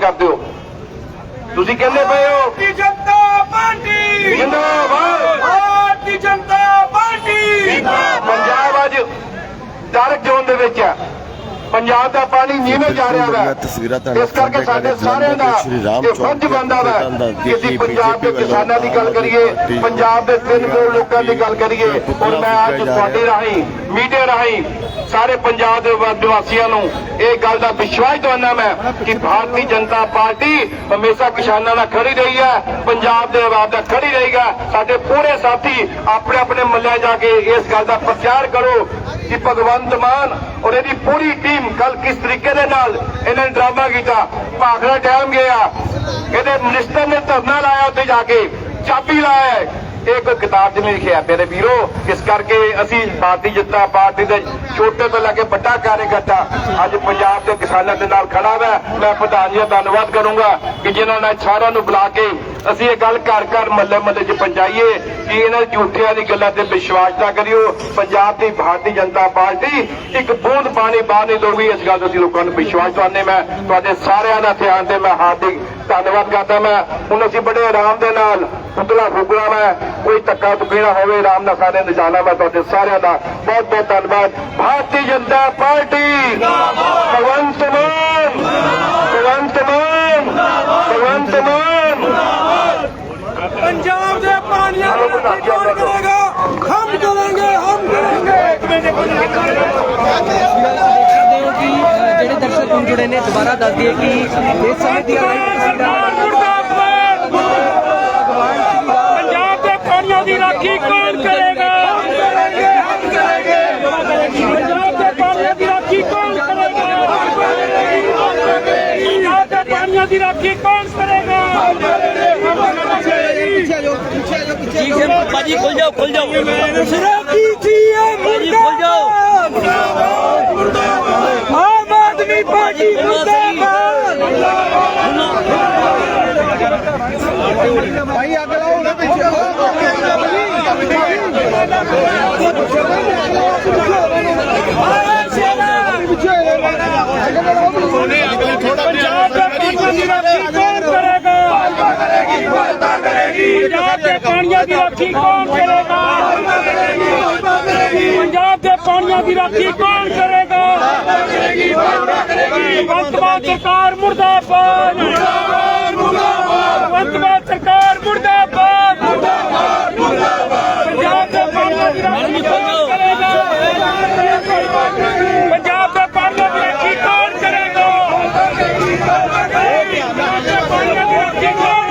ਕਰਦੇ ਹੋ? ਤੁਸੀਂ ਕਹਿੰਦੇ ਪਏ ਹੋ? ਭਾਰਤੀ ਜਨਤਾ ਪਾਰਟੀ! ਜਿੰਦਾਬਾਦ! ਭਾਰਤੀ ਜਨਤਾ ਪਾਰਟੀ! ਪੰਜਾਬ ਅੱਜ ਡਾਰਕ ਜ਼ੋਨ ਦੇ ਵਿੱਚ ਹੈ। ਪੰਜਾਬ ਦਾ ਪਾਣੀ ਨੀਵੇਂ ਜਾ ਰਿਹਾ ਹੈ ਤਸਵੀਰਾਂ ਤੁਹਾਨੂੰ ਇਸ ਕਰਕੇ ਸਾਡੇ ਸਾਰਿਆਂ ਦਾ ਇਹ ਫਰਜ਼ ਬਣਦਾ ਹੈ ਕਿ ਅਸੀਂ ਪੰਜਾਬ ਦੇ ਕਿਸਾਨਾਂ ਦੀ ਗੱਲ ਕਰੀਏ ਪੰਜਾਬ ਦੇ ਤਿੰਨ ਕਰੋੜ ਲੋਕਾਂ ਦੀ ਗੱਲ ਕਰੀਏ ਔਰ ਮੈਂ ਅੱਜ ਤੁਹਾਡੇ ਰਿਹਾ। ਮੀਡੀਆ ਰਾਹੀਂ ਸਾਰੇ ਪੰਜਾਬ ਦੇ ਵ- ਨਿਵਾਸੀਆਂ ਨੂੰ ਇਹ ਗੱਲ ਦਾ ਵਿਸ਼ਵਾਸ ਦਿਵਾਉਣਾ ਮੈਂ ਕਿ ਭਾਰਤੀ ਜਨਤਾ ਪਾਰਟੀ ਹਮੇਸ਼ਾ ਕਿਸਾਨਾਂ ਨਾਲ ਖੜੀ ਰਹੀ ਹੈ ਪੰਜਾਬ ਦੇ ਆਵਾਜ਼ ਨਾਲ ਖੜੀ ਰਹੇਗਾ ਸਾਡੇ ਪੂਰੇ ਸਾਥੀ ਆਪਣੇ ਆਪਣੇ ਮੱਲਿਆਂ ਜਾ ਕੇ ਇਸ ਗੱਲ ਦਾ ਪ੍ਰਚਾਰ ਕਰੋ ਕਿ ਭਗਵੰਤ ਮਾਨ ਔਰ ਇਹਦੀ ਪੂਰੀ ਟੀਮ ਕੱਲ ਕਿਸ ਤਰੀਕੇ ਦੇ ਨਾਲ ਇਹਨਾਂ ਨੇ ਡਰਾਮਾ ਕੀਤਾ? ਭਾਖੜਾ ਟਾਈਮ ਗਿਆ। ਇਹਦੇ ਮਿਨਿਸਟਰ ਨੇ ਧਰਨਾ ਲਾਇਆ ਉੱਥੇ ਜਾ ਕੇ, ਚਾਬੀ ਲਾਇਆ। ਇਹ ਕੋਈ ਕਿਤਾਬ 'ਚ ਨਹੀਂ ਲਿਖਿਆ ਮੇਰੇ ਵੀਰੋ, ਇਸ ਕਰਕੇ ਅਸੀਂ ਭਾਰਤੀ ਜਨਤਾ ਪਾਰਟੀ ਦੇ ਛੋਟੇ ਤੋਂ ਲੈ ਕੇ ਵੱਡਾ ਕਾਰਜਕਰਤਾ ਅੱਜ ਪੰਜਾਬ ਦੇ ਕਿਸਾਨਾਂ ਦੇ ਨਾਲ ਖੜਾ ਹੈ ਮੈਂ ਪ੍ਰਧਾਨ ਜੀ ਦਾ ਧੰਨਵਾਦ ਕਰੂੰਗਾ ਕਿ ਜਿਨ੍ਹਾਂ ਨੇ ਸਾਰਿਆਂ ਨੂੰ ਬੁਲਾ ਕੇ ਅਸੀਂ ਇਹ ਗੱਲ ਘਰ ਘਰ ਮੱਲੇ ਮੱਲੇ 'ਚ ਪਹੁੰਚਾਈਏ ਕਿ ਇਹਨਾਂ ਝੂਠਿਆਂ ਦੀ ਗੱਲਾਂ ਤੇ ਵਿਸ਼ਵਾਸ ਨਾ ਕਰਿਓ। ਪੰਜਾਬ ਦੀ ਭਾਰਤੀ ਜਨਤਾ ਪਾਰਟੀ ਇੱਕ ਬੂੰਦ ਪਾਣੀ ਬਾਹਰ ਨਹੀਂ ਦਊਗੀ ਇਸ ਗੱਲ ਦਾ ਅਸੀਂ ਲੋਕਾਂ ਨੂੰ ਵਿਸ਼ਵਾਸ ਦਵਾਉਂਦੇ ਮੈਂ ਤੁਹਾਡੇ ਸਾਰਿਆਂ ਦਾ ਧਿਆਨ ਤੇ ਮੈਂ ਹਾਰਦਿਕ ਧੰਨਵਾਦ ਕਰਦਾ ਮੈਂ ਹੁਣ ਅਸੀਂ ਬੜੇ ਆਰਾਮ ਦੇ ਨਾਲ ਪੁਤਲਾ ਫੂਕਣਾ ਮੈਂ ਕੋਈ ਧੱਕਾ ਧੁੱਕੀ ਨਾ ਹੋਵੇ, ਆਰਾਮ ਨਾਲ ਸਾਰੇ ਨੇ ਜਾਣਾ ਮੈਂ ਤੁਹਾਡੇ ਸਾਰਿਆਂ ਦਾ ਬਹੁਤ ਬਹੁਤ ਧੰਨਵਾਦ। ਭਾਰਤੀ ਜਨਤਾ ਪਾਰਟੀ ਭਗਵੰਤ ਮਾਨ ਭਗਵੰਤ ਮਾਨ ਭਗਵੰਤ ਮਾਨ। ਪੰਜਾਬ ਦੇ ਪਾਣੀਆਂ ਨੂੰ ਕੌਣ ਕਰੇਗਾ ਹਮ ਕਰਾਂਗੇ ਹਮ ਕਰਾਂਗੇ ਜਿਹੜੇ ਦਰਸ਼ਕ ਹੁਣ ਜੁੜੇ ਨੇ ਦੁਬਾਰਾ ਦੱਸ ਦਈਏ ਕਿ ਇਸ ਸਮੇਂ ਦੀ ਪੰਜਾਬ ਦੇ ਪਾਣੀਆਂ ਦੀ ਰਾਖੀ ਕੌਣ ਕਰੇਗਾ ਪੰਜਾਬ ਦੇ ਪਾਣੀਆਂ ਦੀ ਰਾਖੀ ਕੌਣ ਕਰੇਗਾ ਪੰਜਾਬ ਦੇ ਪਾਣੀਆਂ ਦੀ ਰਾਖੀ ਜੀ ਜੀ ਬਾਜੀ ਖੁੱਲ ਜਾਓ ਖੁੱਲ ਜਾਓ। ਰਾਖੀ ਜੀ ਬਾਜੀ ਖੁੱਲ ਜਾਓ। ਆਮ ਆਦਮੀ ਪਾਰਟੀ ਮੁਰਦਾਬਾਦ। ਪੰਜਾਬ ਦੇ ਪਾਣੀਆਂ ਦੀ ਰਾਖੀ ਕੌਣ ਕਰੇਗਾ ਪੰਜਾਬ ਦੇ ਪਾਣੀਆਂ ਦੀ ਰਾਖੀ ਕੌਣ ਕਰੇਗਾ ਪੰਜਾਬ ਦੇ ਦੀ ਰਾਖੀ ਕੌਣ ਕਰੇਗਾ? ਭਗਵੰਤ ਮਾਨ ਸਰਕਾਰ ਮੁਰਦਾਬਾਦ। ਭਗਵੰਤ ਮਾਨ ਸਰਕਾਰ ਮੁਰਦਾਬਾਦ। ਪੰਜਾਬ ਦੇ ਪਾਣੀਆਂ ਦੀ ਰਾਖੀ ਕੌਣ ਕਰੇਗਾ ਪੰਜਾਬ ਦੇ ਪਾਣੀਆਂ ਦੀ ਰਾਖੀ ਕੌਣ ਕਰੇਗਾ ਪੰਜਾਬ ਦੇ ਪਾਣੀਆਂ ਦੀ ਰਾਖੀ ਕੌਣ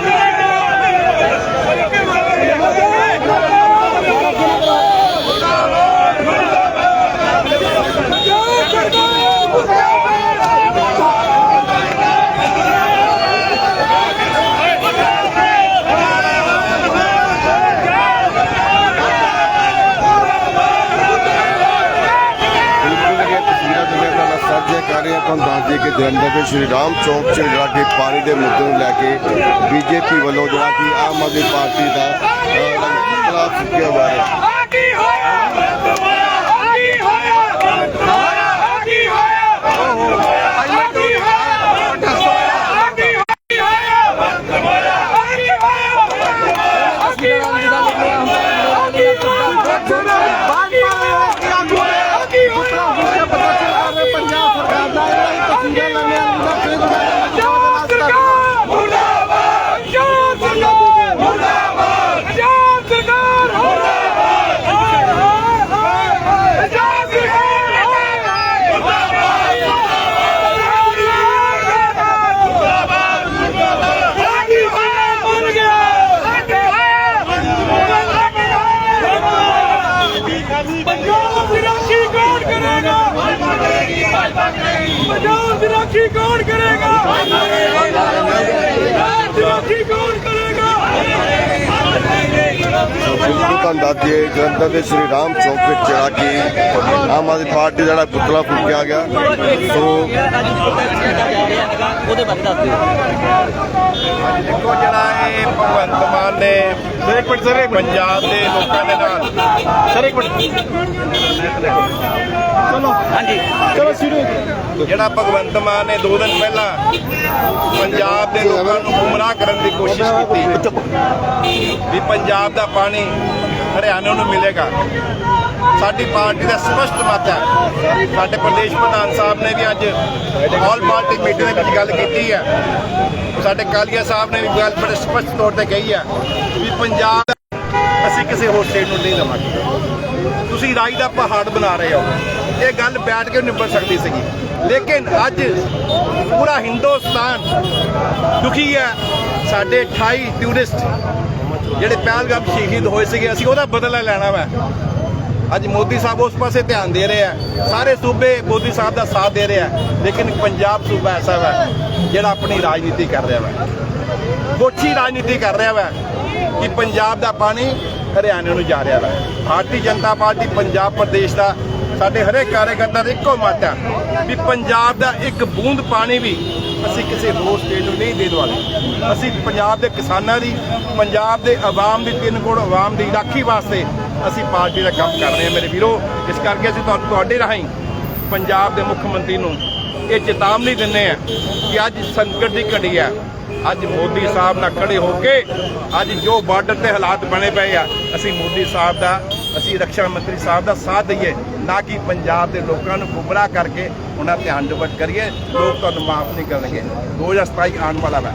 ਬਿਲਕੁਲ ਇਹ ਤਸਵੀਰਾਂ ਜਿਹੜੀਆਂ ਤੁਹਾਨੂੰ ਸਾਂਝੀਆਂ ਕਰ ਰਹੇ ਹਾਂ ਤੁਹਾਨੂੰ ਦੱਸ ਦਈਏ ਕਿ ਸ਼੍ਰੀ ਰਾਮ ਚੌਕ 'ਚ ਜਿਹੜਾ ਕਿ ਪਾਣੀ ਦੇ ਮੁੱਦੇ ਨੂੰ ਲੈ ਕੇ ਬੀਜੇਪੀ ਵੱਲੋਂ ਜਿਹੜਾ ਕਿ ਆਮ ਆਦਮੀ ਪਾਰਟੀ ਦਾ ਪੁਤਲਾ ਫੂਕਿਆ ਹੋਇਆ? ਹੈ ਆਗੀ ਹੋਇਆ ਆਗੀ ਹੋਇਆ ਆਗੀ ਹੋਇਆ ਆਗੀ ਹੋਇਆ ਆਗੀ ਪੰਜਾਬ ਦੀ ਰਾਖੀ ਕੌਣ ਕਰੇਗਾ ਪੰਜਾਬ ਦੀ ਰਾਖੀ ਕੌਣ ਕਰੇਗਾ ਪੰਜਾਬ ਦੀ ਰਾਖੀ ਕੌਣ ਕਰੇਗਾ ਬਿਲਕੁਲ ਤੁਹਾਨੂੰ ਦੱਸ ਦਈਏ ਜਲੰਧਰ ਦੇ ਸ਼੍ਰੀ ਰਾਮ ਚੌਕ ਵਿੱਚ ਜਿਹੜਾ ਕਿ ਆਮ ਆਦਮੀ ਪਾਰਟੀ ਦਾ ਜਿਹੜਾ ਪੁਤਲਾ ਫੂਕਿਆ ਗਿਆ। ਸੋ ਉਹਦੇ ਬਾਰੇ ਦੱਸ ਦਿਓ ਦੇਖੋ ਜਿਹੜਾ ਇਹ ਭਗਵੰਤ ਮਾਨ ਨੇ ਸਰ ਇੱਕ ਮਿੰਟ ਸਰ ਪੰਜਾਬ ਦੇ ਲੋਕਾਂ ਦੇ ਨਾਲ ਸਰ ਇੱਕ ਮਿੰਟ। ਹਾਂਜੀ। ਜਿਹੜਾ ਭਗਵੰਤ ਮਾਨ ਨੇ ਦੋ ਦਿਨ ਪਹਿਲਾਂ ਪੰਜਾਬ ਦੇ ਲੋਕਾਂ ਨੂੰ ਗੁੰਮਰਾਹ ਕਰਨ ਦੀ ਕੋਸ਼ਿਸ਼ ਕੀਤੀ ਵੀ ਪੰਜਾਬ ਦਾ ਪਾਣੀ ਹਰਿਆਣਾ ਨੂੰ ਮਿਲੇਗਾ। ਸਾਡੀ ਪਾਰਟੀ ਦਾ ਸਪਸ਼ਟ ਮਤ ਹੈ। ਸਾਡੇ ਪ੍ਰਦੇਸ਼ ਪ੍ਰਧਾਨ ਸਾਹਿਬ ਨੇ ਵੀ ਅੱਜ ਆਲ ਪਾਰਟੀ ਮੀਟਿੰਗ ਵਿੱਚ ਗੱਲ ਕੀਤੀ ਹੈ। ਸਾਡੇ ਕਾਲੀਆ ਸਾਹਿਬ ਨੇ ਵੀ ਗੱਲ ਬੜੇ ਸਪਸ਼ਟ ਤੌਰ ਤੇ ਕਹੀ ਹੈ ਵੀ ਪੰਜਾਬ ਅਸੀਂ ਕਿਸੇ ਹੋਰ ਸਟੇਟ ਨੂੰ ਨਹੀਂ ਦੇਵਾਂਗੇ ਤੁਸੀਂ ਰਾਜ ਦਾ ਪਹਾੜ ਬਣਾ ਰਹੇ ਹੋ। ਇਹ ਗੱਲ ਬੈਠ ਕੇ ਨਿਬੜ ਸਕਦੀ ਸੀਗੀ। ਲੇਕਿਨ ਅੱਜ ਪੂਰਾ ਹਿੰਦੁਸਤਾਨ ਦੁਖੀ ਹੈ। ਸਾਡੇ 28 ਟੂਰਿਸਟ ਜਿਹੜੇ ਪਹਿਲਗਾਮ ਸ਼ਹੀਦ ਹੋਏ ਸੀਗੇ, ਅਸੀਂ ਉਹਦਾ ਬਦਲਾ ਲੈਣਾ ਵਾ। ਅੱਜ ਮੋਦੀ ਸਾਹਿਬ ਉਸ ਪਾਸੇ ਧਿਆਨ ਦੇ ਰਹੇ ਆ। ਸਾਰੇ ਸੂਬੇ ਮੋਦੀ ਸਾਹਿਬ ਦਾ ਸਾਥ ਦੇ ਰਹੇ ਆ। ਲੇਕਿਨ ਪੰਜਾਬ ਸੂਬਾ ਐਸਾ ਵਾ, ਜਿਹੜਾ ਆਪਣੀ ਰਾਜਨੀਤੀ ਕਰ ਰਿਹਾ ਵਾ। ਗੋਚੀ ਰਾਜਨੀਤੀ ਕਰ ਰਿਹਾ ਵਾ ਕਿ ਪੰਜਾਬ ਦਾ ਪਾਣੀ ਹਰਿਆਣੇ ਨੂੰ ਜਾ ਰਿਹਾ ਵਾ। ਭਾਰਤੀ ਜਨਤਾ ਪਾਰਟੀ ਪੰਜਾਬ ਪ੍ਰਦੇਸ਼ ਦਾ, ਸਾਡੇ ਹਰੇਕ ਕਾਰਜਕਰਤਾ ਦਾ ਇੱਕੋ ਮਤ ਹੈ ਵੀ ਪੰਜਾਬ ਦਾ ਇੱਕ ਬੂੰਦ ਪਾਣੀ ਵੀ ਅਸੀਂ ਕਿਸੇ ਹੋਰ ਸਟੇਟ ਨੂੰ ਨਹੀਂ ਦੇਣ ਵਾਲੇ ਅਸੀਂ ਪੰਜਾਬ ਦੇ ਕਿਸਾਨਾਂ ਦੀ, ਪੰਜਾਬ ਦੇ ਆਵਾਮ ਦੀ ਤਿੰਨ ਕਰੋੜ ਆਵਾਮ ਦੀ ਰਾਖੀ ਵਾਸਤੇ ਅਸੀਂ ਪਾਰਟੀ ਦਾ ਕੰਮ ਕਰ ਰਹੇ ਹਾਂ ਮੇਰੇ ਵੀਰੋ। ਇਸ ਕਰਕੇ ਅਸੀਂ ਤੁਹਾਨੂੰ ਤੁਹਾਡੇ ਰਾਹੀਂ ਪੰਜਾਬ ਦੇ ਮੁੱਖ ਮੰਤਰੀ ਨੂੰ ਇਹ ਚੇਤਾਵਨੀ ਦਿੰਦੇ ਆ ਕਿ ਅੱਜ ਸੰਕਟ ਦੀ ਘੜੀ ਹੈ। ਅੱਜ ਮੋਦੀ ਸਾਹਿਬ ਨਾਲ ਖੜੇ ਹੋ ਕੇ ਅੱਜ ਜੋ ਬਾਰਡਰ ਤੇ ਹਾਲਾਤ ਬਣੇ ਪਏ ਆ, ਅਸੀਂ ਮੋਦੀ ਸਾਹਿਬ ਦਾ ਅਸੀਂ ਰੱਖਿਆ ਮੰਤਰੀ ਸਾਹਿਬ ਦਾ ਸਾਥ ਦਈਏ, ਨਾ ਕਿ ਪੰਜਾਬ ਦੇ ਲੋਕਾਂ ਨੂੰ ਗੁੰਮਰਾਹ ਕਰਕੇ ਉਹਨਾਂ ਧਿਆਨ ਡਿਵਰਟ ਕਰੀਏ, ਲੋਕ ਤੁਹਾਨੂੰ ਮਾਫ ਨਹੀਂ ਕਰਨਗੇ। 2027 ਆਉਣ ਵਾਲਾ ਹੈ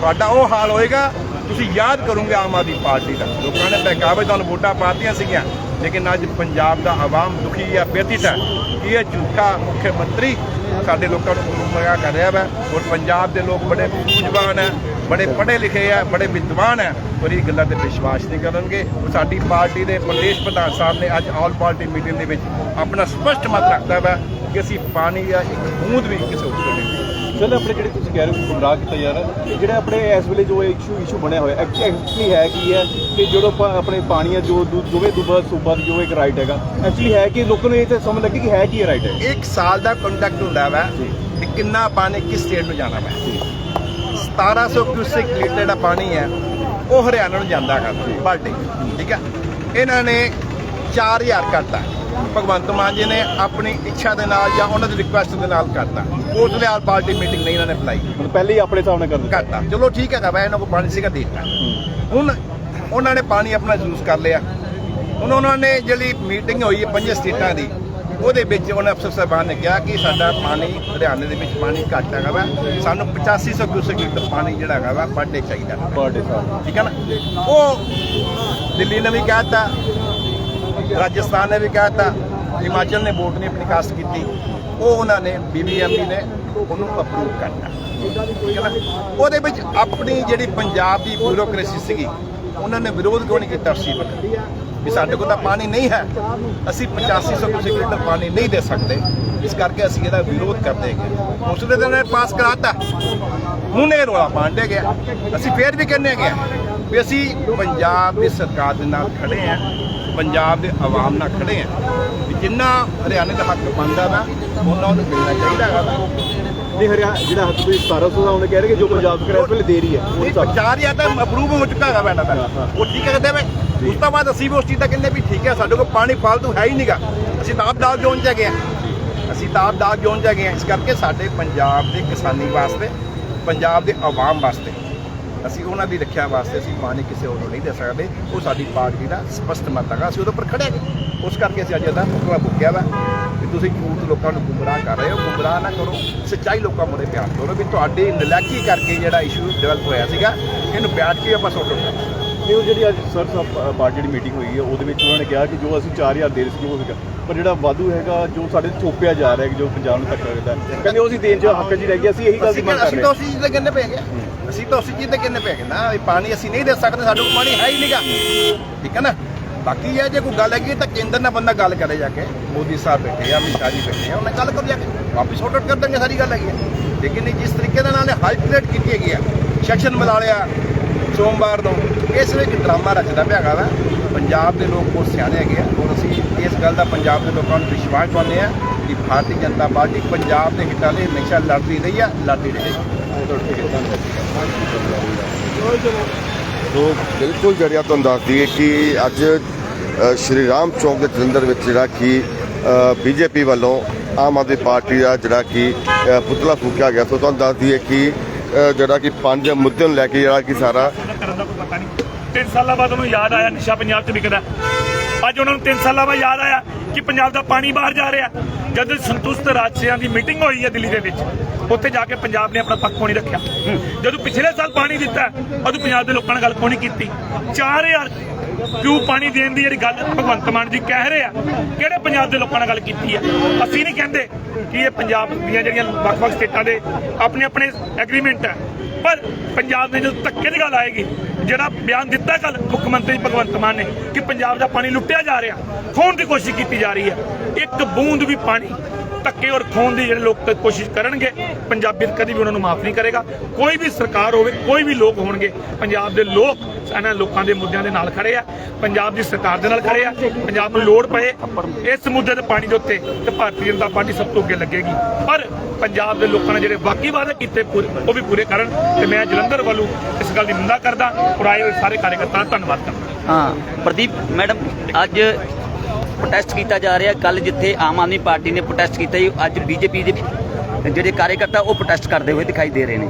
ਤੁਹਾਡਾ ਉਹ ਹਾਲ ਹੋਏਗਾ, ਤੁਸੀਂ ਯਾਦ ਕਰੋਗੇ ਆਮ ਆਦਮੀ ਪਾਰਟੀ ਦਾ। ਲੋਕਾਂ ਨੇ ਬਹਿਕਾਵੇ ਤੁਹਾਨੂੰ ਵੋਟਾਂ ਪਾਤੀਆਂ ਸੀਗੀਆਂ, ਲੇਕਿਨ ਅੱਜ ਪੰਜਾਬ ਦਾ ਆਵਾਮ ਦੁਖੀ ਹੈ ਬੇਤਿਤ ਹੈ। ਕਿ ਇਹ ਝੂਠਾ ਮੁੱਖ ਮੰਤਰੀ ਸਾਡੇ ਲੋਕਾਂ ਨੂੰ ਗੁੰਮਰਾਹ ਕਰ ਰਿਹਾ ਹੈ ਔਰ ਪੰਜਾਬ ਦੇ ਲੋਕ ਬੜੇ ਸੂਝਵਾਨ ਹੈ ਬੜੇ ਪੜ੍ਹੇ ਲਿਖੇ ਹੈ ਬੜੇ ਵਿਦਵਾਨ ਹੈ ਔਰ ਇਹ ਗੱਲਾਂ ਤੇ ਵਿਸ਼ਵਾਸ ਨਹੀਂ ਕਰਨਗੇ। ਸਾਡੀ ਪਾਰਟੀ ਦੇ ਪ੍ਰਦੇਸ਼ ਪ੍ਰਧਾਨ ਸਾਹਿਬ ਨੇ ਅੱਜ ਆਲ ਪਾਰਟੀ ਮੀਟਿੰਗ ਦੇ ਵਿੱਚ ਆਪਣਾ ਸਪਸ਼ਟ ਮਤ ਰੱਖਦਾ ਹੈ ਕਿ ਅਸੀਂ ਪਾਣੀ ਦਾ ਇੱਕ ਬੂੰਦ ਵੀ ਕਿਸੇ ਹੋਰ ਨਹੀਂ ਸਰ ਆਪਣੇ ਜਿਹੜੇ ਤੁਸੀਂ ਕਹਿ ਰਹੇ ਹੋ ਗੁੰਮਰਾਹ ਕੀਤਾ ਜਾ ਰਿਹਾ ਹੈ, ਜਿਹੜੇ ਆਪਣੇ ਇਸ ਵੇਲੇ ਜੋ ਇਸ਼ੂ ਇਸ਼ੂ ਬਣਿਆ ਹੋਇਆ ਐਕਚੁਅਲੀ ਹੈ ਕੀ ਹੈ ਕਿ ਜਿਹੜਾ ਆਪਾਂ ਆਪਣੇ ਪਾਣੀ ਹੈ ਜੋ ਦੋਵੇਂ ਦੂਬਾ ਸੂਬਾ ਦੀ ਜੋ ਇੱਕ ਰਾਈਟ ਹੈਗਾ ਐਕਚੁਅਲੀ ਹੈ ਕਿ ਲੋਕਾਂ ਨੂੰ ਇਹ ਤੇ ਸਮਝ ਲੱਗੀ ਕਿ ਹੈ ਕੀ ਰਾਈਟ ਹੈ। ਇੱਕ ਸਾਲ ਦਾ ਕੰਟੈਕਟ ਹੁੰਦਾ ਵਾ ਕਿ ਕਿੰਨਾ ਪਾਣੀ ਕਿਸ ਸਟੇਟ ਨੂੰ ਜਾਣਾ ਵਾ। 1700 ਕਿਊਸਿਕ ਲੀਟਰ ਦਾ ਪਾਣੀ ਹੈ ਉਹ ਹਰਿਆਣਾ ਨੂੰ ਜਾਂਦਾ ਹੈਗਾ ਡੇ ਠੀਕ ਹੈ? ਇਹਨਾਂ ਨੇ 4000 ਕਰਤਾ। ਭਗਵੰਤ ਮਾਨ ਜੀ ਨੇ ਆਪਣੀ ਇੱਛਾ ਦੇ ਨਾਲ ਜਾਂ ਉਹਨਾਂ ਦੀ ਰਿਕੁਐਸਟ ਦੇ ਨਾਲ ਕਰਤਾ। ਉਸ ਲਈ ਆਲ ਪਾਰਟੀ ਮੀਟਿੰਗ ਨਹੀਂ ਇਹਨਾਂ ਨੇ ਬੁਲਾਈ। ਪਹਿਲੇ ਹੀ ਆਪਣੇ ਹਿਸਾਬ ਨਾਲ ਕਰ ਦਿੱਤਾ। ਕਰਤਾ। ਚਲੋ ਠੀਕ ਹੈਗਾ ਵਾ ਇਹਨਾਂ ਕੋਲ ਪਾਣੀ ਸੀਗਾ ਦੇ ਦਿੱਤਾ ਹੁਣ ਉਹਨਾਂ ਨੇ ਪਾਣੀ ਆਪਣਾ ਯੂਜ਼ ਕਰ ਲਿਆ। ਹੁਣ ਉਹਨਾਂ ਨੇ ਜਿਹੜੀ ਮੀਟਿੰਗ ਹੋਈ ਹੈ ਪੰਜ ਸਟੇਟਾਂ ਦੀ ਉਹਦੇ ਵਿੱਚ ਉਹਨਾਂ ਅਫਸਰ ਸਾਹਿਬਾਨ ਨੇ ਕਿਹਾ ਕਿ ਸਾਡਾ ਪਾਣੀ ਹਰਿਆਣੇ ਦੇ ਵਿੱਚ ਪਾਣੀ ਘੱਟ ਹੈਗਾ ਵਾ। ਸਾਨੂੰ 8500 ਕਿਊਸੈਕ ਲੀਟਰ ਪਾਣੀ ਜਿਹੜਾ ਹੈਗਾ ਵਾ ਪਰ ਡੇ ਚਾਹੀਦਾ। ਬਰਥਡੇ ਸਾਹਿਬ ਠੀਕ ਹੈ ਨਾ? ਉਹ ਦਿੱਲੀ ਨੇ ਵੀ ਕਹਿਤਾ ਰਾਜਸਥਾਨ ਨੇ ਵੀ ਕਹਿਤਾ ਹਿਮਾਚਲ ਨੇ ਵੋਟ ਨਹੀਂ ਆਪਣੀ ਕਾਸਟ ਕੀਤੀ। ਉਹ ਉਹਨਾਂ ਨੇ ਬੀਬੀਐਮਬੀ ਨੇ ਉਹਨੂੰ ਅਪਰੂਵ ਕਰਤਾ। ਠੀਕ ਉਹਦੇ ਵਿੱਚ ਆਪਣੀ ਜਿਹੜੀ ਪੰਜਾਬ ਦੀ ਬਿਊਰੋਕ੍ਰੇਸੀ ਸੀਗੀ, ਉਹਨਾਂ ਨੇ ਵਿਰੋਧ ਕਿਉਂ ਨਹੀਂ ਕੀਤਾ ਸੀ? ਵੀ ਸਾਡੇ ਕੋਲ ਤਾਂ ਪਾਣੀ ਨਹੀਂ ਹੈ। ਅਸੀਂ 8500 ਕੁਝ ਲੀਟਰ ਪਾਣੀ ਨਹੀਂ ਦੇ ਸਕਦੇ। ਇਸ ਕਰਕੇ ਅਸੀਂ ਇਹਦਾ ਵਿਰੋਧ ਕਰਦੇ ਹੈਗੇ। ਉਸ ਦੇ ਦਿਨ ਇਹ ਪਾਸ ਕਰਾਤਾ। ਹੁਣ ਇਹ ਰੋਲਾ ਪਾਉਂਦੇ ਗਿਆ। ਅਸੀਂ ਫੇਰ ਵੀ ਕਹਿੰਦੇ ਹੈਗੇ ਆ ਵੀ ਅਸੀਂ ਪੰਜਾਬ ਦੀ ਸਰਕਾਰ ਦੇ ਨਾਲ ਖੜੇ ਆ। ਪੰਜਾਬ ਦੇ ਆਵਾਮ ਨਾਲ ਖੜੇ ਆ ਜਿੰਨਾ ਹਰਿਆਣੇ ਦਾ ਹੱਕ ਬਣਦਾ ਵਾ ਉਹਨਾਂ ਨੂੰ ਮਿਲਣਾ ਚਾਹੀਦਾ ਹੈਗਾ ਨਹੀਂ ਹਰਿਆ ਜਿਹੜਾ ਹੱਥ ਵਿੱਚ 1700 ਦਾ ਉਹਨੇ ਕਹਿ ਰਹੇ ਕਿ ਜੋ ਪੰਜਾਬ ਸਰਕਾਰ ਵੇਲੇ ਦੇ ਰਹੀ ਹੈ। ਉਹ ਚਾਰ ਜਾਂ ਤਾਂ ਅਪਰੂਵ ਹੋ ਚੁੱਕਾ ਹੈਗਾ ਦਾ ਉਹ ਠੀਕ ਹੈ ਕਹਿੰਦੇ ਵੇ। ਉਸ ਤੋਂ ਬਾਅਦ ਅਸੀਂ ਵੀ ਉਸ ਚੀਜ਼ ਦਾ ਕਹਿੰਦੇ ਵੀ ਠੀਕ ਹੈ ਸਾਡੇ ਕੋਲ ਪਾਣੀ ਫਾਲਤੂ ਹੈ ਹੀ ਨਹੀਂਗਾ ਅਸੀਂ ਤਾਂ ਆਪ ਦਾਲ ਜੋਨ ਚ ਗਏ ਆ। ਅਸੀਂ ਤਾਂ ਆਪ ਦਾਲ ਜੋਨ ਚ ਗਏ ਆ। ਇਸ ਕਰਕੇ ਸਾਡੇ ਪੰਜਾਬ ਦੇ ਕਿਸਾਨੀ ਵਾਸਤੇ ਪੰਜਾਬ ਦੇ ਆਵਾਮ ਵਾਸਤੇ ਅਸੀਂ ਉਹਨਾਂ ਦੀ ਰੱਖਿਆ ਵਾਸਤੇ ਅਸੀਂ ਪਾਣੀ ਕਿਸੇ ਹੋਰ ਨੂੰ ਨਹੀਂ ਦੇ ਸਕਦੇ। ਉਹ ਸਾਡੀ ਪਾਰਟੀ ਦਾ ਸਪਸ਼ਟ ਮਤ ਹੈਗਾ। ਅਸੀਂ ਉਹਦੇ ਉੱਪਰ ਖੜੇ ਹਾਂ ਉਸ ਕਰਕੇ ਅਸੀਂ ਅੱਜ ਇਹਦਾ ਮੁਕਲਾ ਬੁੱਕਿਆ ਵਾ ਕਿ ਤੁਸੀਂ ਝੂਠ ਲੋਕਾਂ ਨੂੰ ਗੁੰਮਰਾਹ ਕਰ ਰਹੇ ਹੋ। ਗੁੰਮਰਾਹ ਨਾ ਕਰੋ। ਸੱਚਾਈ ਲੋਕਾਂ ਮੁਰੇ ਬਿਆਨ ਕਰੋ ਵੀ ਤੁਹਾਡੀ ਨਲਾਇਕੀ ਕਰਕੇ ਜਿਹੜਾ ਇਸ਼ੂ ਡਿਵੈਲਪ ਹੋਇਆ ਸੀਗਾ ਇਹਨੂੰ ਬੈਠ ਕੇ ਆਪਾਂ ਸੋਲਵ ਕਰਾਂਗੇ ਨਹੀਂ ਉਹ ਜਿਹੜੀ ਅੱਜ ਸਰ ਸਾਹਿਬ ਪਾਰਟੀ ਜਿਹੜੀ ਮੀਟਿੰਗ ਹੋਈ ਹੈ ਉਹਦੇ ਵਿੱਚ ਉਹਨਾਂ ਨੇ ਕਿਹਾ ਕਿ ਜੋ ਅਸੀਂ 4000 ਦੇ ਰਹੇ ਸੀ ਉਹ ਸੀਗਾ। ਪਰ ਜਿਹੜਾ ਵਾਧੂ ਹੈਗਾ ਜੋ ਸਾਡੇ ਤੋਂ ਥੋਪਿਆ ਜਾ ਰਿਹਾ ਹੈ ਜੋ ਪੰਜਾਬ ਨੂੰ ਧੱਕਾ ਹੈ ਕਹਿੰਦੇ ਉਹ ਅਸੀਂ ਦੇਣ ਚ ਹੱਕ ਹੀ ਰਹਿ ਗਏ ਅਸੀਂ ਇਹੀ ਗੱਲ ਦੀ ਅਸੀਂ ਮੰਗ ਕਰ ਅਸੀਂ ਰਹੇ ਤਾਂ ਉਸੇ ਚੀਜ਼ ਦੇ ਕਿੰਨੇ ਪੈ ਗਏ। ਅਸੀਂ ਤਾਂ ਉਸੇ ਚੀਜ਼ 'ਤੇ ਕਿੰਨੇ ਪੈ ਗਏ? ਨਾ ਵੀ ਪਾਣੀ ਅਸੀਂ ਨਹੀਂ ਦੇ ਸਕਦੇ, ਸਾਡੇ ਕੋਲ ਪਾਣੀ ਹੈ ਹੀ ਨਹੀਂਗਾ ਠੀਕ ਹੈ ਨਾ? ਬਾਕੀ ਇਹ ਜੇ ਕੋਈ ਗੱਲ ਹੈਗੀ, ਤਾਂ ਕੇਂਦਰ ਨਾਲ ਬੰਦਾ ਗੱਲ ਕਰੇ ਜਾ ਕੇ। ਮੋਦੀ ਸਾਹਿਬ ਬੈਠੇ ਆ, ਅਮਿਤ ਸ਼ਾਹ ਜੀ ਬੈਠੇ ਆ, ਉਹਨਾਂ ਗੱਲ ਕਰ ਜਾ ਕੇ। ਵਾਪਸ ਆਊਟ ਕਰ ਦਾਂਗੇ ਸਾਰੀ ਗੱਲ ਹੈਗੀ ਹੈ ਲੇਕਿਨ ਇਹ ਜਿਸ ਤਰੀਕੇ ਦੇ ਨਾਲ ਹਾਈਲਾਈਟ ਕੀਤੀ ਹੈਗੀ ਆ ਸੈਕਸ਼ਨ ਮਿਲਾ ਲਿਆ ਸੋਮਵਾਰ ਨੂੰ, ਇਸ ਵਿੱਚ ਡਰਾਮਾ ਰਚਦਾ ਪਿਆ ਹੈਗਾ ਵਾ। ਪੰਜਾਬ ਦੇ ਲੋਕ ਬਹੁਤ ਸਿਆਣੇ ਹੈਗੇ ਆ। ਔਰ ਅਸੀਂ ਇਸ ਗੱਲ ਦਾ ਪੰਜਾਬ ਦੇ ਲੋਕਾਂ ਨੂੰ ਵਿਸ਼ਵਾਸ ਪਾਉਂਦੇ ਆ ਕਿ ਭਾਰਤੀ ਜਨਤਾ ਪਾਰਟੀ ਪੰਜਾਬ ਦੇ ਹਿੱਤਾਂ ਲਈ ਹਮੇਸ਼ਾ ਲੜਦੀ ਰਹੀ ਆ, ਲੜਦੀ ਰਹੇਗੀ। ਸੋ ਬਿਲਕੁਲ ਜੜਿਆ ਤੁਹਾਨੂੰ ਦੱਸ ਦਈਏ ਕਿ ਅੱਜ ਸ਼੍ਰੀ ਰਾਮ ਚੌਕ ਦੇ ਜਲੰਧਰ ਵਿੱਚ ਜਿਹੜਾ ਕਿ ਬੀਜੇਪੀ ਵੱਲੋਂ ਆਮ ਆਦਮੀ ਪਾਰਟੀ ਦਾ ਜਿਹੜਾ ਕਿ ਪੁਤਲਾ ਫੂਕਿਆ ਗਿਆ। ਸੋ ਤੁਹਾਨੂੰ ਦੱਸ ਦਈਏ ਕਿ ਜਿਹੜਾ ਕਿ ਪੰਜ ਮੁੱਦਿਆਂ ਨੂੰ ਲੈ ਕੇ ਜਿਹੜਾ ਕਿ ਸਾਰਾ ਕਰਨ ਦਾ ਕੋਈ ਪਤਾ ਨਹੀਂ। ਤਿੰਨ ਸਾਲਾਂ ਬਾਅਦ ਉਹਨੂੰ ਯਾਦ ਆਇਆ ਨਸ਼ਾ ਪੰਜਾਬ 'ਚ ਵਿਕਦਾ। ਅੱਜ ਉਹਨਾਂ ਨੂੰ ਤਿੰਨ ਸਾਲਾਂ ਬਾਅਦ ਯਾਦ ਆਇਆ ਕਿ ਪੰਜਾਬ ਦਾ ਪਾਣੀ ਬਾਹਰ ਜਾ ਰਿਹਾ। ਜਦ ਸੰਤੁਸ਼ਟ ਰਾਜਿਆਂ ਦੀ ਮੀਟਿੰਗ ਹੋਈ ਹੈ ਦਿੱਲੀ ਦੇ ਵਿੱਚ ਉੱਥੇ ਜਾ ਕੇ ਪੰਜਾਬ ਨੇ ਆਪਣਾ ਪੱਖ ਨਹੀਂ ਰੱਖਿਆ। ਜਦੋਂ ਪਿਛਲੇ ਸਾਲ ਪਾਣੀ ਦਿੱਤਾ ਉਦੋਂ ਪੰਜਾਬ ਦੇ ਲੋਕਾਂ ਨਾਲ ਗੱਲ ਨਹੀਂ ਕੀਤੀ। 4000 ਕਿਉਂ ਪਾਣੀ ਦੇਣ ਦੀ ਜਿਹੜੀ ਗੱਲ ਭਗਵੰਤ ਮਾਨ ਜੀ ਕਹਿ ਰਹੇ ਆ? ਕਿਹੜੇ ਪੰਜਾਬ ਦੇ ਲੋਕਾਂ ਨਾਲ ਗੱਲ ਕੀਤੀ ਹੈ ਅਸੀਂ ਨਹੀਂ ਕਹਿੰਦੇ ਕਿ ਇਹ ਪੰਜਾਬ ਦੀਆਂ ਜਿਹੜੀਆਂ ਵੱਖ-ਵੱਖ ਸਟੇਟਾਂ ਦੇ ਆਪਣੇ ਆਪਣੇ ਐਗਰੀਮੈਂਟ ਹੈ ਪਰ ਪੰਜਾਬ ਨੇ ਜਦੋਂ ਧੱਕੇ ਦੀ ਗੱਲ ਆਏਗੀ, ਜਿਹੜਾ ਬਿਆਨ ਦਿੱਤਾ ਕੱਲ ਮੁੱਖ ਮੰਤਰੀ ਭਗਵੰਤ ਮਾਨ ਨੇ ਕਿ ਪੰਜਾਬ ਦਾ ਪਾਣੀ ਲੁੱਟਿਆ ਜਾ ਰਿਹਾ ਖੋਣ ਦੀ ਕੋਸ਼ਿਸ਼ ਕੀਤੀ ਜਾ ਰਹੀ ਹੈ ਇੱਕ ਬੂੰਦ ਵੀ ਪਾਣੀ ਧੱਕੇ ਔਰ ਖੋਣ ਦੀ ਜਿਹੜੇ ਲੋਕ ਕੋਸ਼ਿਸ਼ ਕਰਨਗੇ, ਪੰਜਾਬੀ ਕਦੀ ਵੀ ਉਹਨਾਂ ਨੂੰ ਮਾਫ ਨਹੀਂ ਕਰੇਗਾ। ਕੋਈ ਵੀ ਸਰਕਾਰ ਹੋਵੇ, ਕੋਈ ਵੀ ਲੋਕ ਹੋਣਗੇ, ਪੰਜਾਬ ਦੇ ਲੋਕ ਇਹਨਾਂ ਲੋਕਾਂ ਦੇ ਮੁੱਦਿਆਂ ਦੇ ਨਾਲ ਖੜੇ ਆ। ਪੰਜਾਬ ਦੀ ਸਰਕਾਰ ਦੇ ਨਾਲ ਖੜੇ ਆ। ਪੰਜਾਬ ਨੂੰ ਲੋੜ ਪਏ ਇਸ ਮੁੱਦੇ ਤੇ ਪਾਣੀ ਦੇ ਉੱਤੇ ਤੇ ਭਾਰਤੀ ਜਨਤਾ ਪਾਰਟੀ ਸਭ ਤੋਂ ਅੱਗੇ ਲੱਗੇਗੀ। ਪਰ ਪੰਜਾਬ ਦੇ ਲੋਕਾਂ ਨੇ ਜਿਹੜੇ ਬਾਕੀ ਵਾਅਦੇ ਕੀਤੇ ਉਹ ਵੀ ਪੂਰੇ ਕਰਨ ਤੇ ਮੈਂ ਜਲੰਧਰ ਵੱਲੋਂ ਇਸ ਗੱਲ ਦੀ ਨਿੰਦਾ ਕਰਦਾ ਔਰ ਆਏ ਹੋਏ ਸਾਰੇ ਕਾਰਜਕਰਤਾ ਦਾ ਧੰਨਵਾਦ ਕਰਦਾ। ਹਾਂ, ਪ੍ਰਦੀਪ, ਮੈਡਮ, ਅੱਜ ਪ੍ਰੋਟੈਸਟ ਕੀਤਾ ਜਾ ਰਿਹਾ। ਕੱਲ ਜਿੱਥੇ ਆਮ ਆਦਮੀ ਪਾਰਟੀ ਨੇ ਪ੍ਰੋਟੈਸਟ ਕੀਤਾ ਸੀ, ਅੱਜ ਬੀਜੇਪੀ ਦੇ ਜਿਹੜੇ ਕਾਰਜਕਰਤਾ, ਉਹ ਪ੍ਰੋਟੈਸਟ ਕਰਦੇ ਹੋਏ ਦਿਖਾਈ ਦੇ ਰਹੇ ਨੇ।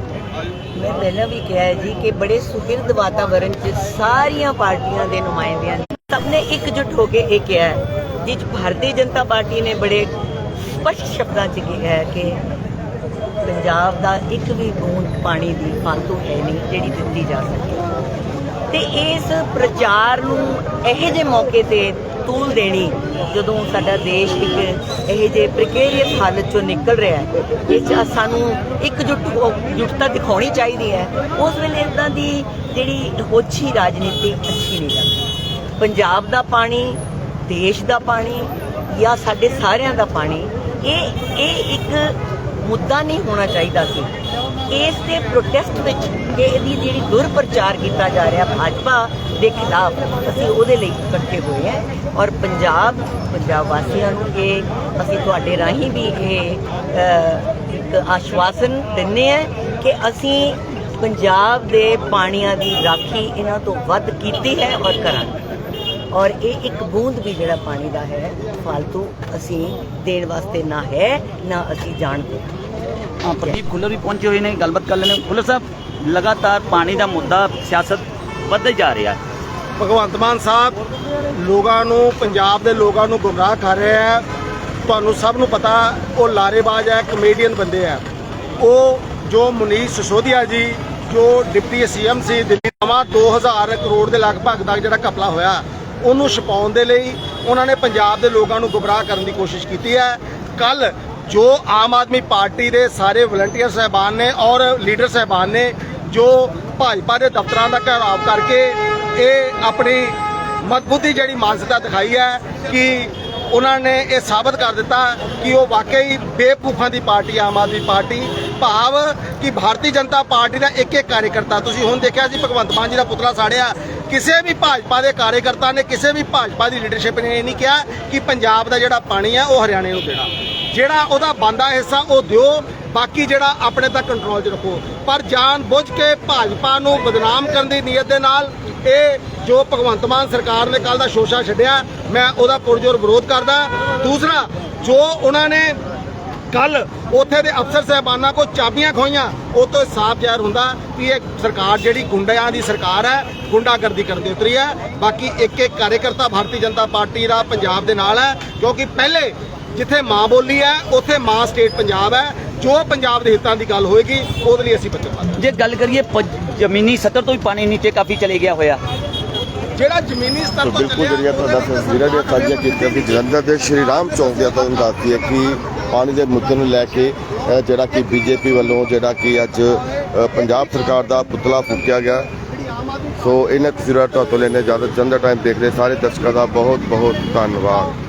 ਮੈਂ ਪਹਿਲਾਂ ਵੀ ਕਿਹਾ ਹੈ ਜੀ ਕਿ ਬੜੇ ਸੁਹਿਰਦ ਵਾਤਾਵਰਣ 'ਚ ਸਾਰੀਆਂ ਪਾਰਟੀਆਂ ਦੇ ਨੁਮਾਇੰਦਿਆਂ ਨੇ ਸਭ ਨੇ ਇਕਜੁੱਟ ਹੋ ਕੇ ਇਹ ਕਿਹਾ ਜਿਸ ਭਾਰਤੀ ਜਨਤਾ ਪਾਰਟੀ ਨੇ ਬੜੇ ਸਪਸ਼ਟ ਸ਼ਬਦਾਂ 'ਚ ਕਿਹਾ ਹੈ ਕਿ ਪੰਜਾਬ ਦਾ ਇੱਕ ਵੀ ਬੂੰਦ ਪਾਣੀ ਦੀ ਫਾਲਤੂ ਹੈ ਨਹੀਂ, ਜਿਹੜੀ ਦਿੱਤੀ ਜਾ ਸਕੇ ਤੇ ਇਸ ਪ੍ਰਚਾਰ ਨੂੰ ਇਹੋ ਜਿਹੇ ਮੌਕੇ ਤੇ ਤੂਲ ਦੇਣੀ ਜਦੋਂ ਸਾਡਾ ਦੇਸ਼ ਇੱਕ ਇਹੋ ਜਿਹੇ ਪ੍ਰੀਕੇਰੀਅਸ ਹਾਲਤ ਚੋਂ ਨਿਕਲ ਰਿਹਾ ਹੈ, ਇਹ ਸਾਨੂੰ ਇਕਜੁੱਟ ਹੋ- ਜੁੱਟਤਾ ਦਿਖਾਉਣੀ ਚਾਹੀਦੀ ਹੈ, ਉਸ ਵੇਲੇ ਇਦਾਂ ਦੀ ਜਿਹੜੀ ਹੋਛੀ ਰਾਜਨੀਤੀ ਅੱਛੀ ਨਹੀਂ ਲੱਗਦੀ। ਪੰਜਾਬ ਦਾ ਪਾਣੀ, ਦੇਸ਼ ਦਾ ਪਾਣੀ ਜਾਂ ਸਾਡੇ ਸਾਰਿਆਂ ਦਾ ਪਾਣੀ, ਇਹ ਇਹ ਇੱਕ ਮੁੱਦਾ ਨਹੀਂ ਹੋਣਾ ਚਾਹੀਦਾ ਸੀ। ਇਸ ਦੇ ਪ੍ਰੋਟੈਸਟ ਵਿੱਚ ਇਹਦੀ ਜਿਹੜੀ ਦੁਰਪ੍ਰਚਾਰ ਕੀਤਾ ਜਾ ਰਿਹਾ ਭਾਜਪਾ ਦੇ ਖਿਲਾਫ, ਅਸੀਂ ਉਹਦੇ ਲਈ ਇਕੱਠੇ ਹੋਏ ਹਾਂ ਔਰ ਪੰਜਾਬ ਪੰਜਾਬ ਵਾਸੀਆਂ ਨੂੰ ਇਹ ਅਸੀਂ ਤੁਹਾਡੇ ਰਾਹੀਂ ਵੀ ਇਹ ਇੱਕ ਆਸ਼ਵਾਸਨ ਦਿੰਨੇ ਆ ਕਿ ਅਸੀਂ ਪੰਜਾਬ ਦੇ ਪਾਣੀਆਂ ਦੀ ਰਾਖੀ ਇਹਨਾਂ ਤੋਂ ਵੱਧ ਕੀਤੀ ਹੈ ਔਰ ਕਰਾਂਗੇ। ਔਰ ਇਹ ਇੱਕ ਬੂੰਦ ਵੀ ਜਿਹੜਾ ਪਾਣੀ ਦਾ ਹੈ ਫालतू ਅਸੀਂ ਦੇਣ ਵਾਸਤੇ ਨਾ ਹੈ, ਨਾ ਅਸੀਂ ਜਾਣਦੇ। ਹਾਂ ਪ੍ਰਦੀਪ ਖੁੱਲਰ ਵੀ ਪਹੁੰਚੇ ਹੋਏ ਨੇ, ਗੱਲਬਾਤ ਕਰ ਲੈਣੇ ਖੁੱਲਰ ਸਾਹਿਬ, ਲਗਾਤਾਰ ਪਾਣੀ ਦਾ ਮੁੱਦਾ ਸਿਆਸਤ ਵੱਧਦਾ ਜਾ ਰਿਹਾ। ਭਗਵੰਤ ਮਾਨ ਸਾਹਿਬ, ਲੋਕਾਂ ਨੂੰ, ਪੰਜਾਬ ਦੇ ਲੋਕਾਂ ਨੂੰ ਗੁੰਮਰਾਹ ਕਰ ਰਿਹਾ ਹੈ। ਤੁਹਾਨੂੰ ਸਭ ਨੂੰ ਪਤਾ, ਉਹ ਲਾਰੇਬਾਜ਼ ਹੈ ਕਮੇਡੀਅਨ ਬੰਦੇ ਆ ਉਹ ਜੋ ਮੁਨੀਸ਼ ਸਿਸੋਦੀਆ ਜੀ, ਜੋ ਡਿਪਟੀ ਸੀਐਮ ਸੀ, ਦਿੱਲੀ ਨਵਾਂ 2000 ਕਰੋੜ ਦੇ ਲਗਭਗ ਦਾ ਜਿਹੜਾ ਘਪਲਾ ਹੋਇਆ, ਉਹਨੂੰ ਛਪਾਉਣ ਦੇ ਲਈ ਉਹਨਾਂ ਨੇ ਪੰਜਾਬ ਦੇ ਲੋਕਾਂ ਨੂੰ ਗੁੰਮਰਾਹ ਕਰਨ ਦੀ ਕੋਸ਼ਿਸ਼ ਕੀਤੀ ਹੈ। ਕੱਲ ਜੋ ਆਮ ਆਦਮੀ ਪਾਰਟੀ ਦੇ ਸਾਰੇ ਵਲੰਟੀਅਰ ਸਹਿਬਾਨ ਨੇ ਔਰ ਲੀਡਰ ਸਹਿਬਾਨ ਨੇ, ਜੋ ਭਾਜਪਾ ਦੇ ਦਫ਼ਤਰਾਂ ਦਾ ਘੇਰਾਵ ਕਰਕੇ ਇਹ ਆਪਣੀ ਮਜ਼ਬੂਤੀ ਜਿਹੜੀ ਮਾਨਸਿਕਤਾ ਦਿਖਾਈ ਹੈ ਕਿ ਉਹਨਾਂ ਨੇ ਇਹ ਸਾਬਤ ਕਰ ਦਿੱਤਾ ਕਿ ਉਹ ਵਾਕਈ ਬੇਵਕੂਫਾਂ ਦੀ ਪਾਰਟੀ ਆਮ ਆਦਮੀ ਪਾਰਟੀ। ਭਾਵ ਕਿ ਭਾਰਤੀ ਜਨਤਾ ਪਾਰਟੀ ਦਾ ਇੱਕ ਇੱਕ ਕਾਰਜਕਰਤਾ, ਤੁਸੀਂ ਹੁਣ ਦੇਖਿਆ ਸੀ ਭਗਵੰਤ ਮਾਨ ਜੀ ਦਾ ਪੁਤਲਾ ਸਾੜਿਆ, ਕਿਸੇ ਵੀ ਭਾਜਪਾ ਦੇ ਕਾਰਜਕਰਤਾ ਨੇ, ਕਿਸੇ ਵੀ ਭਾਜਪਾ ਦੀ ਲੀਡਰਸ਼ਿਪ ਨੇ ਇਹ ਨਹੀਂ ਕਿਹਾ ਕਿ ਪੰਜਾਬ ਦਾ ਜਿਹੜਾ ਪਾਣੀ ਆ ਉਹ ਹਰਿਆਣੇ ਨੂੰ ਦੇਣਾ। ਜਿਹੜਾ ਉਹਦਾ ਬੰਦਾ ਹਿੱਸਾ ਉਹ ਦਿਓ, ਬਾਕੀ ਜਿਹੜਾ ਆਪਣੇ ਤੱਕ ਕੰਟਰੋਲ 'ਚ ਰੱਖੋ। ਪਰ ਜਾਣ ਬੁੱਝ ਕੇ ਭਾਜਪਾ ਨੂੰ ਬਦਨਾਮ ਕਰਨ ਦੀ ਨੀਅਤ ਦੇ ਨਾਲ ਇਹ ਜੋ ਭਗਵੰਤ ਮਾਨ ਸਰਕਾਰ ਨੇ ਕੱਲ ਦਾ ਸ਼ੋਸ਼ਾ ਛੱਡਿਆ, ਮੈਂ ਉਹਦਾ ਪੁਰਜੋਰ ਵਿਰੋਧ ਕਰਦਾ। ਦੂਸਰਾ, ਜੋ ਉਹਨਾਂ ਨੇ ਕੱਲ ਉੱਥੇ ਦੇ ਅਫਸਰ ਸਹਿਬਾਨਾਂ ਕੋ ਚਾਬੀਆਂ ਖੋਈਆਂ ਉਹ ਤੋਂ ਸਾਫ਼ ਜ਼ਾਹਿਰ ਹੁੰਦਾ ਕਿ ਇਹ ਸਰਕਾਰ ਜਿਹੜੀ ਗੁੰਡਿਆਂ ਦੀ ਸਰਕਾਰ ਹੈ, ਗੁੰਡਾਗਰਦੀ ਕਰਨ ਦੀ ਉਤਰੀ ਹੈ। ਬਾਕੀ ਇੱਕ ਇੱਕ ਕਾਰਜਕਰਤਾ ਭਾਰਤੀ ਜਨਤਾ ਪਾਰਟੀ ਦਾ ਪੰਜਾਬ ਦੇ ਨਾਲ ਹੈ, ਕਿਉਂਕਿ ਪਹਿਲੇ ਜਿੱਥੇ ਮਾਂ ਬੋਲੀ ਹੈ ਉੱਥੇ ਮਾਂ ਸਟੇਟ ਪੰਜਾਬ ਹੈ। ਜੋ ਪੰਜਾਬ ਦੇ ਹਿੱਤਾਂ ਦੀ ਗੱਲ ਹੋਏਗੀ ਉਹਦੇ ਲਈ ਅਸੀਂ ਵਚਨਬੱਧ ਜੇ ਗੱਲ ਕਰੀਏ ਜ਼ਮੀਨੀ ਸਤਰ ਤੋਂ ਵੀ ਪਾਣੀ ਨੀਚੇ ਕਾਫੀ ਚਲੇ ਗਿਆ ਹੋਇਆ। ਜਿਹੜਾ ਜ਼ਮੀਨੀ ਸਤਰ ਤੋ ਬਿਲਕੁਲ ਜਿਹੜੀਆਂ ਤੁਹਾਡਾ ਤਸਵੀਰਾਂ ਦੀਆਂ ਸਾਂਝੀਆਂ ਕੀਤੀਆਂ ਸੀ ਜਲੰਧਰ ਦੇ ਸ਼੍ਰੀ ਰਾਮ ਚੌਂਕ ਦੀਆਂ ਤੁਹਾਨੂੰ ਦੱਸਦੀ ਹੈ ਕਿ ਪਾਣੀ ਦੇ ਮੁੱਦੇ ਨੂੰ ਲੈ ਕੇ ਜਿਹੜਾ ਕਿ ਬੀਜੇਪੀ ਵੱਲੋਂ ਜਿਹੜਾ ਕਿ ਅੱਜ ਪੰਜਾਬ ਸਰਕਾਰ ਦਾ ਪੁਤਲਾ ਫੂਕਿਆ ਗਿਆ। ਸੋ ਇਹਨਾਂ ਤਸਵੀਰਾਂ ਤੋਂ ਲੈਣੇ ਜ਼ਿਆਦਾ ਜਲੰਧਰ ਟਾਈਮ ਦੇਖ ਰਹੇ ਸਾਰੇ ਦਰਸ਼ਕਾਂ ਦਾ ਬਹੁਤ ਬਹੁਤ ਧੰਨਵਾਦ।